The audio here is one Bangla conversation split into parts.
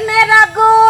Primeira gol!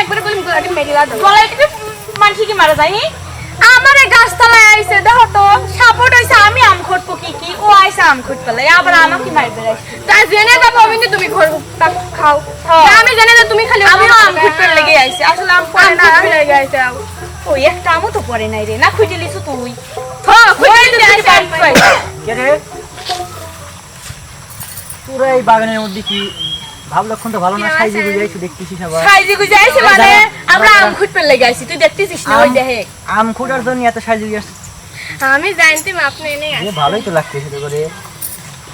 একবারে বলি গোলাটি মেরে কি মারা আমারে গাছ তলায় আইছে দেখো তো সাপোর্ট হইছে আমি আম খটবো কি কি ও আইসা আম খট পেলে আবার আমাকে মারবে তাই জেনে যাব আমি তুমি ঘর খাও। হ্যাঁ। আমি জেনে যে তুমি খালি আমিও আম খটতে লেগে আইছি আসলে আম পরে না। লেগে আইছে। ওই একটা আমও তো পরে নাই রে না খুঁজে লিছু তুই? হ্যাঁ ওই যে আইসা কে রে? তোরা এই বাগানের মধ্যে কি ভাব ভালো না সাইজে আছে? দেখতেছিস সাইজি মানে? আমরা আম খুঁটতে লেগে আইছি তুই দেখতেছিস না? ওই দেখে আম খোঁটার জন্য এত সাইজে বুঝে আমি জানতাম আপনি এনে এ ভালোই তো লাগছে সেটা করে।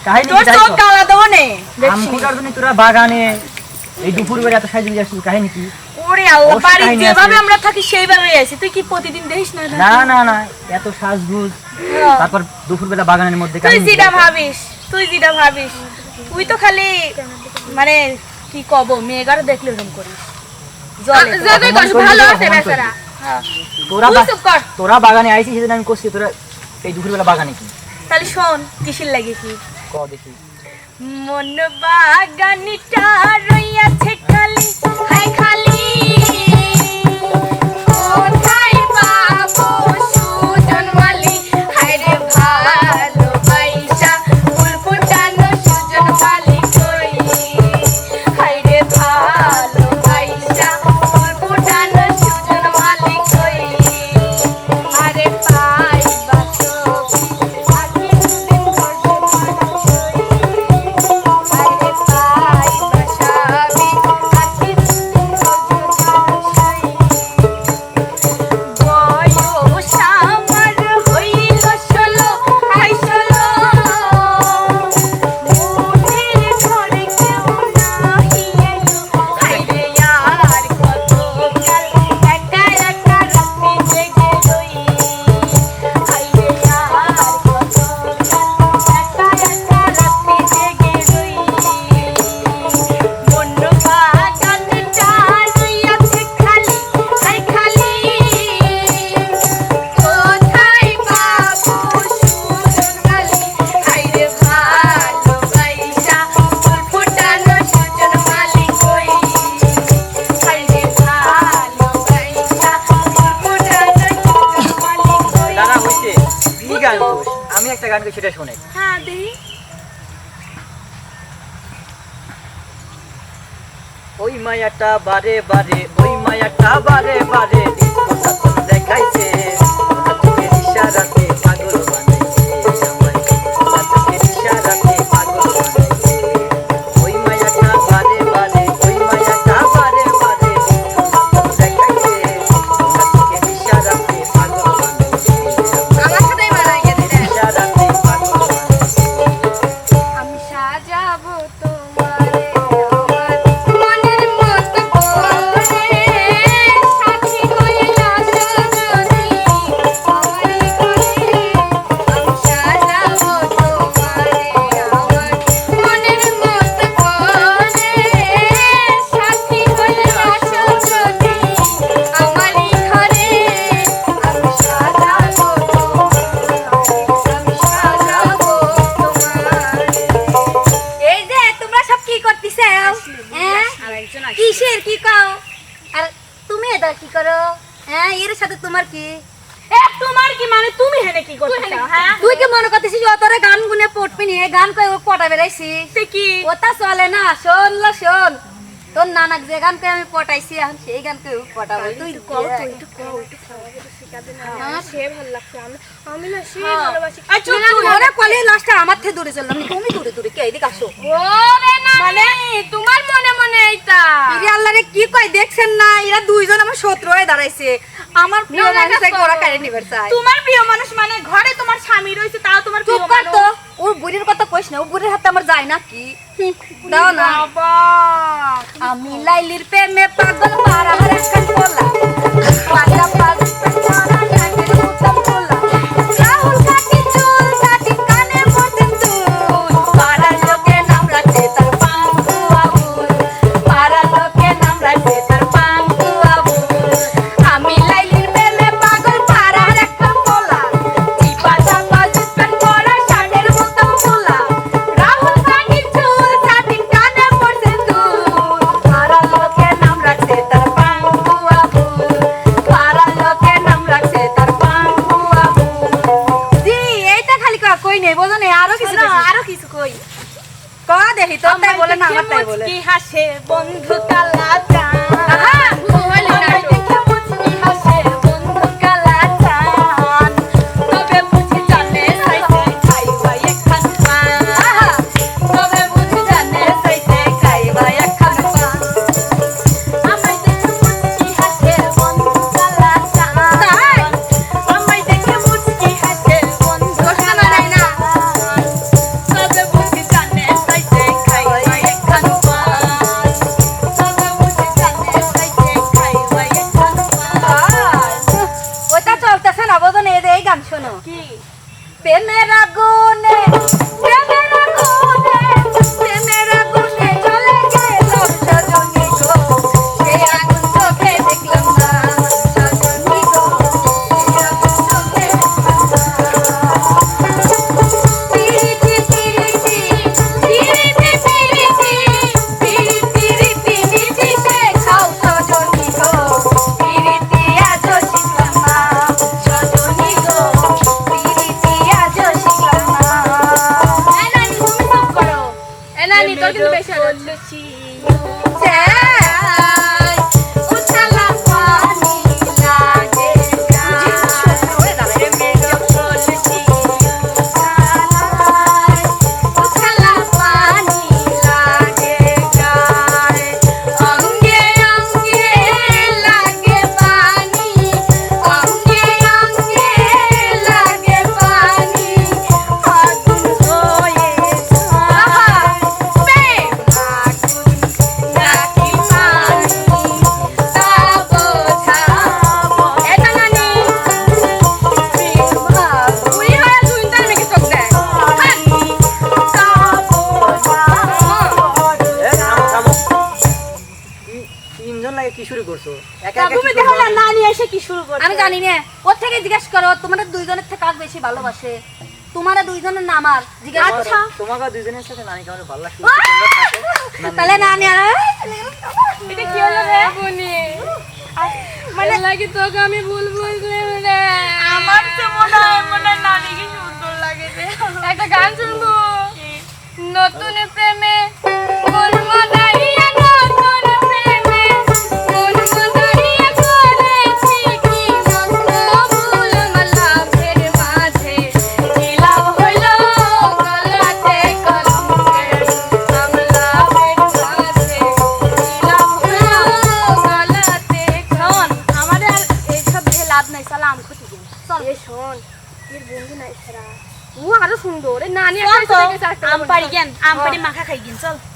কাহিনী তোর কি তাই চোখ তো? কালা দেবো নে আম দেখছি। জন্য তোরা বাগানে এই দুপুর বেলা এত সাইজে কাহিনী কি? ওরে আল্লাহ বাড়ি যেভাবে আমরা থাকি সেইভাবে আইছি। তুই কি প্রতিদিন দেখিস না না না না এত সাজগুজ। তারপর দুপুর বেলা বাগানের মধ্যে তুই যেটা ভাবিস তুই যেটা ভাবিস। তুই তো খালি মানে কি কব মেয়েগার দেখলে করিস। ভালো আছে বেচারা। হ্যাঁ। তোরা কর। বাগানে আইছিস সেদিন আমি করছি তোরা এই দুপুর বেলা বাগানে কি? তাহলে শোন কিসির লাগে কি? ক দেখি। মন বাগানিটা রইয়াছে খালি। হাই খালি। সেটা শোনে। হ্যাঁ দেখি। ওই মায়াটা বারে বারে ওই মায়াটা বারে বারে দেখাইছে। ইশারাতে পাগল বানাইছে। মনে করতেছি ও গান গুনে পটবি নিয়ে গান কই ও পটা বেড়াইছি। কি? ওটা চলে না শোন লো শোন। তোর নানাক যে গান কই আমি পটাইছি এখন সেই গান কই পটাবো তুই কও তুই আমার সে ভালো লাগছে। আমি আমি না সে। ভালোবাসি। ওরে কলে লাস্টে আমার থেকে দূরে চললাম তুমি দূরে দূরে কে এদিকে আসো। না মানে তোমার মনে মনে এইটা। ইরে আল্লাহ রে কি কই দেখছেন না এরা দুইজন আমার শত্রু হয়ে দাঁড়াইছে। আমার প্রিয় না, না, ওরা তো। কেড়ে নিবার তোমার প্রিয় মানুষ মানে ঘরে তোমার স্বামী রয়েছে তাও তোমার চুপ কর তো। ওর বুড়ির কথা কইস না ও বুড়ির হাতে আমার যায় না কি? দাও না। আমি লাইলির প্রেমে পাগল পারা বলা পাগল কই নেই বোঝো নেই আরও কিছু আরও কিছু কই। ক দেখি তো তাই বলে না আমার তাই বলে। কি হাসে বন্ধু তালা। তুমি দেখো না না নিয়ে এসে কি শুরু করো আমি জানি না ওর থেকে জিজ্ঞেস করো তোমাদের দুইজনের থেকে কার বেশি ভালোবাসে? তোমারা দুইজনের নাম আর জিজ্ঞেস আচ্ছা। তোমাকে দুইজনের সাথে নানি কামড়ে ভালো লাগছে? তাহলে নানি আর এটা কি হলো রে? বুনি মানে লাগে তোকে আমি ভুল ভুল করে আমার નાની આમ પડી ગયા આમ પડી માખા ખાઈ ગઈ ચલ